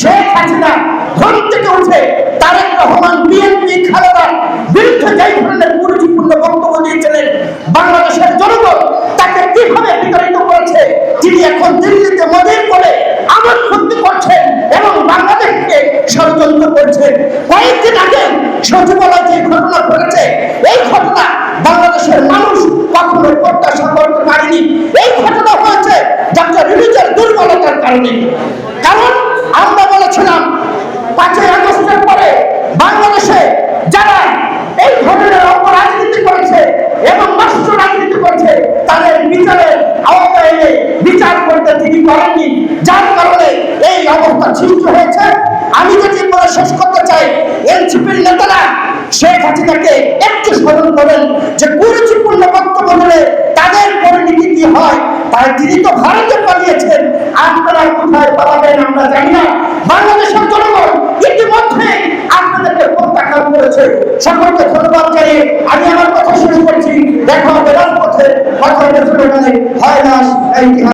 শেখ হাসিনা থেকে উঠে তারেক রহমান বিএনপি বিরুদ্ধে ধরনের বক্তব্য দিয়েছিলেন বাংলাদেশের জনগণ, তাকে কীভাবে বিতাড়িত করেছে? তিনি এখন দিল্লিতে মদির করে আমার ক্ষতি করছেন এবং বাংলাদেশকে ষড়যন্ত্র করছেন কয়েকদিন আগে সচিবালয় যে ঘটনা ঘটেছে, এই ঘটনা বাংলাদেশের মানুষ কখনো প্রত্যাশা করতে পারেনি। এই ঘটনা হয়েছে ডক্টর রিলিজের দুর্বলতার কারণে। কারণ আমরা বলেছিলাম পাঁচই আগস্টের পরে বাংলাদেশে যারা এই ধরনের অপরাজনীতি করেছে এবং নষ্ট রাজনীতি করেছে, তাদের বিচারের আওতায় এনে বিচার করতে তিনি করেননি যার কারণে এই অবস্থা সৃষ্টি হয়েছে। আমি যদি বলে শেষ করতে চাই, এনসিপির নেতারা শেখ হাসিনাকে একটু স্মরণ করেন যে কুরুচিপূর্ণ বক্তব্য দিলে তাদের পরিণতি কি হয় তাই তিনি তো ভারতে পালিয়েছেন আপনারা কোথায় পালাবেন আমরা জানি না। বাংলাদেশের জনগণ ইতিমধ্যে আপনাদেরকে প্রত্যাখ্যান করেছে। সকলকে ধন্যবাদ জানিয়ে আমি আমার কথা শুরু করছি। দেখো হবে রাজপথে কথা হয় না